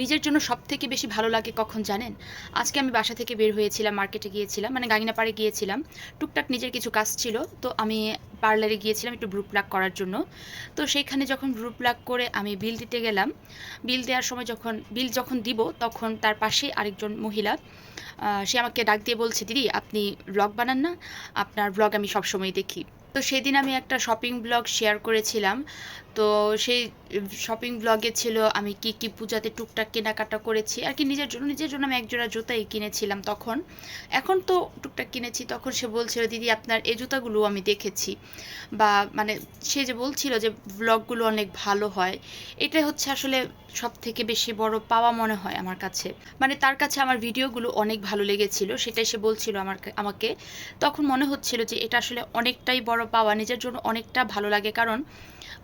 নিজের জন্য সব থেকে বেশি ভালো লাগে কখন জানেন? আজকে আমি বাসা থেকে বের হয়েছিলাম মার্কেটে গিয়েছিলাম মানে গাঙ্গিনা পাড়ে গিয়েছিলাম। টুকটাক নিজের কিছু কাজ ছিল, তো আমি পার্লারে গিয়েছিলাম একটু ব্রু প্লাক করার জন্য। তো সেইখানে যখন ব্রু প্লাক করে আমি বিল দিতে গেলাম বিল দেওয়ার সময় যখন বিল যখন দিব, তখন তার পাশে আরেকজন মহিলা সে আমাকে ডাক দিয়ে বলছে, দিদি, আপনি ব্লগ বানান না, আপনার ব্লগ আমি সবসময় দেখি। তো সেদিন আমি একটা শপিং ব্লগ শেয়ার করেছিলাম। তো সেই শপিং ব্লগে ছিল আমি কি কি পূজাতে টুকটাক কেনাকাটা করেছি। আর কি নিজের জন্য নিজের জন্য আমি একজোড়া জুতাই কিনেছিলাম তখন। এখন তো টুকটাক কিনেছি, তখন সে বলছিল, দিদি, আপনার এই জুতাগুলো আমি দেখেছি। বা মানে সে যে বলছিল যে ব্লগগুলো অনেক ভালো হয় এটাই হচ্ছে আসলে সব থেকে বেশি বড় পাওয়া মনে হয় আমার কাছে। মানে তার কাছে আমার ভিডিওগুলো অনেক ভালো লেগেছিল, সেটাই সে বলছিল আমার আমাকে। তখন মনে হচ্ছিল যে এটা আসলে অনেকটাই বড় পাওয়া নিজের জন্য অনেকটা ভালো লাগে। কারণ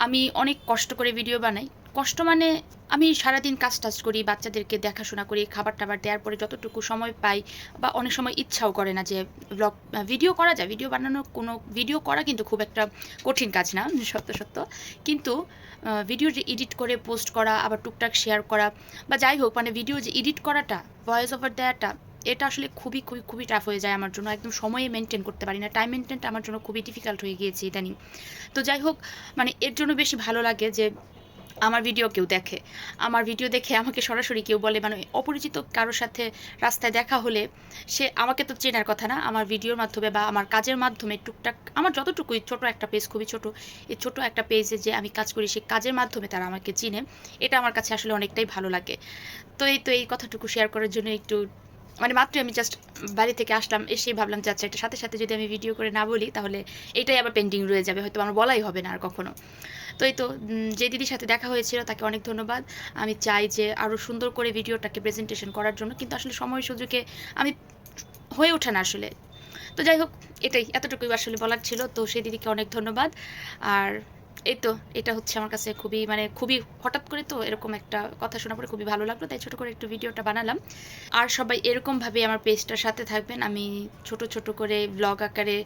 আমি অনেক কষ্ট করে ভিডিও বানাই। কষ্ট মানে আমি সারাদিন কাজ টাজ করি, বাচ্চাদেরকে দেখাশোনা করি খাবার টাবার দেওয়ার পরে যতটুকু সময় পাই বা অনেক সময় ইচ্ছাও করে না যে ব্লগ ভিডিও করা যায়। ভিডিও বানানোর কোনো ভিডিও করা কিন্তু খুব একটা কঠিন কাজ না, সত্য সত্য। কিন্তু ভিডিও যে এডিট করে পোস্ট করা, আবার টুকটাক শেয়ার করা বা যাই হোক মানে ভিডিও যে এডিট করাটা ভয়েস ওভার দেওয়াটা এটা আসলে খুবই খুবই খুবই টাফ হয়ে যায় আমার জন্য। একদম সময়ে মেনটেন করতে পারি না। টাইম মেনটেনটা আমার জন্য খুবই ডিফিকাল্ট হয়ে গিয়েছে ইদানিং। তো যাই হোক মানে এর জন্য বেশি ভালো লাগে যে আমার ভিডিও কেউ দেখে। আমার ভিডিও দেখে আমাকে সরাসরি কেউ বলে মানে অপরিচিত কারোর সাথে রাস্তায় দেখা হলে সে আমাকে তো চেনার কথা না। আমার ভিডিওর মাধ্যমে বা আমার কাজের মাধ্যমে টুকটাক, আমার যতটুকুই ছোট একটা পেজ খুবই ছোট, এই ছোট একটা পেজে যে আমি কাজ করি সেই কাজের মাধ্যমে তারা আমাকে চিনে। এটা আমার কাছে আসলে অনেকটাই ভালো লাগে। তো এই তো এই কথাটুকু শেয়ার করার জন্য একটু মানে মাত্রই আমি জাস্ট বাড়ি থেকে আসলাম, এসেই ভাবলাম যে আচ্ছা এটা সাথে সাথে যদি আমি ভিডিও করে না বলি, তাহলে এটাই আবার পেন্ডিং রয়ে যাবে। হয়তো আমার বলাই হবে না আর কখনো। তো এই তো যে দিদির সাথে দেখা হয়েছিল, তাকে অনেক ধন্যবাদ। আমি চাই যে আরও সুন্দর করে ভিডিওটাকে প্রেজেন্টেশন করার জন্য, কিন্তু আসলে সময় সুযোগে আমি হয়ে ওঠে না আসলে। তো যাই হোক, এটাই এতটুকুই আসলে বলার ছিল। তো সেই দিদিকে অনেক ধন্যবাদ। আর এই তো, এটা হচ্ছে আমার কাছে খুবই মানে খুবই হঠাৎ করে তো এরকম একটা কথা শোনা পরে খুবই ভালো লাগল, তাই ছোট করে একটু ভিডিওটা বানালাম। আর সবাই এরকমভাবে আমার পেজটার সাথে থাকবেন, আমি ছোট ছোট করে ব্লগ আকারে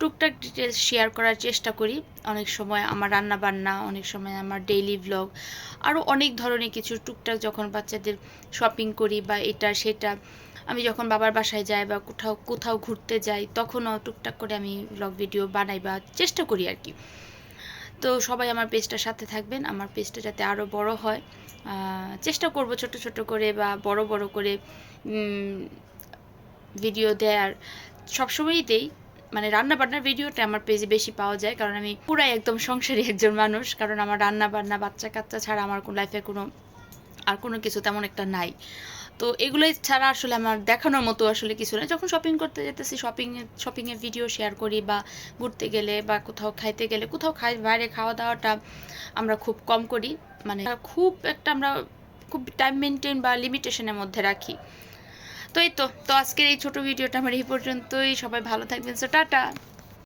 টুকটাক ডিটেলস শেয়ার করার চেষ্টা করি। অনেক সময় আমার রান্না বান্না অনেক সময় আমার ডেইলি ব্লগ আরও অনেক ধরনের কিছু টুকটাক যখন বাচ্চাদের শপিং করি বা এটা সেটা, আমি যখন বাবার বাসায় যাই বা কোথাও কোথাও ঘুরতে যাই, তখনও টুকটাক করে আমি ব্লগ ভিডিও বানাই বা চেষ্টা করি আর কি। তো সবাই আমার পেজটার সাথে থাকবেন। আমার পেজটা যাতে আরও বড় হয়। চেষ্টা করব ছোট ছোট করে বা বড় বড় করে ভিডিও দেওয়ার সবসময়ই দেই। মানে রান্না বান্নার ভিডিওটা আমার পেজে বেশি পাওয়া যায়। কারণ আমি পুরাই একদম সংসারী একজন মানুষ। কারণ আমার রান্না বান্না বাচ্চা কাচ্চা ছাড়া আমার কোনো লাইফে কোনো, আর কোনো কিছু তেমন একটা নাই। তো এগুলোই ছাড়া আসলে আমার দেখানোর মতো আসলে কিছু না। যখন শপিং করতে যেতেছি শপিংয়ে শপিংয়ের ভিডিও শেয়ার করি বা ঘুরতে গেলে বা কোথাও খাইতে গেলে, কোথাও খাই, বাইরে খাওয়া দাওয়াটা আমরা খুব কম করি। মানে খুব একটা আমরা খুব টাইম মেনটেন বা লিমিটেশনের মধ্যে রাখি। তো এই তো তো আজকের এই ছোট ভিডিওটা আমার এই পর্যন্তই। সবাই ভালো থাকবেন। So tata!